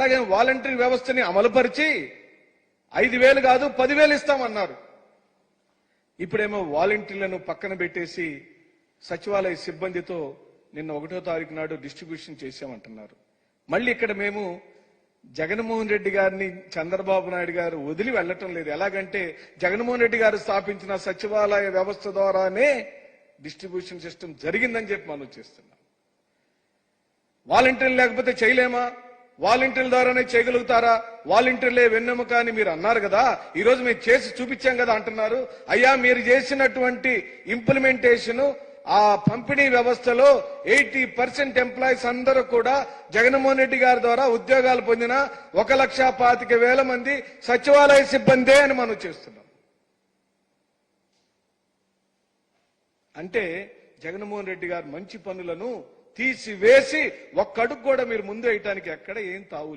అలాగే వాలంటరీ వ్యవస్థని అమలుపరిచి ఐదు వేలు కాదు పదివేలు ఇస్తామన్నారు. ఇప్పుడేమో వాలంటీర్లను పక్కన పెట్టేసి సచివాలయ సిబ్బందితో నిన్న ఒకటో తారీఖు నాడు డిస్ట్రిబ్యూషన్ చేసామంటున్నారు మళ్ళీ ఇక్కడ మేము జగన్మోహన్ రెడ్డి గారిని చంద్రబాబు నాయుడు గారు వదిలి వెళ్ళటం లేదు. ఎలాగంటే జగన్మోహన్ రెడ్డి గారు స్థాపించిన సచివాలయ వ్యవస్థ ద్వారానే డిస్ట్రిబ్యూషన్ సిస్టమ్ జరిగిందని చెప్పి మనం చేస్తున్నాం. వాలంటీర్లు లేకపోతే చేయలేమా? వాలంటీర్ల ద్వారానే చేయగలుగుతారా? వాలంటీర్లే వెన్నెముక అని మీరు అన్నారు కదా ఈ రోజు మేము చేసి చూపించాం కదా అంటున్నారు. అయ్యా మీరు చేసినటువంటి ఇంప్లిమెంటేషన్ ఆ పంపిణీ వ్యవస్థలో ఎయిటీ పర్సెంట్ ఎంప్లాయీస్ అందరూ కూడా జగన్మోహన్ రెడ్డి గారి ద్వారా ఉద్యోగాలు పొందిన ఒక లక్ష పాతిక వేల మంది సచివాలయ సిబ్బందే అని మనం చేస్తున్నాం. అంటే జగన్మోహన్ రెడ్డి గారు మంచి పనులను తీసివేసి ఒక్కడుగు కూడా మీరు ముందు వేయటానికి ఎక్కడ ఏం తావు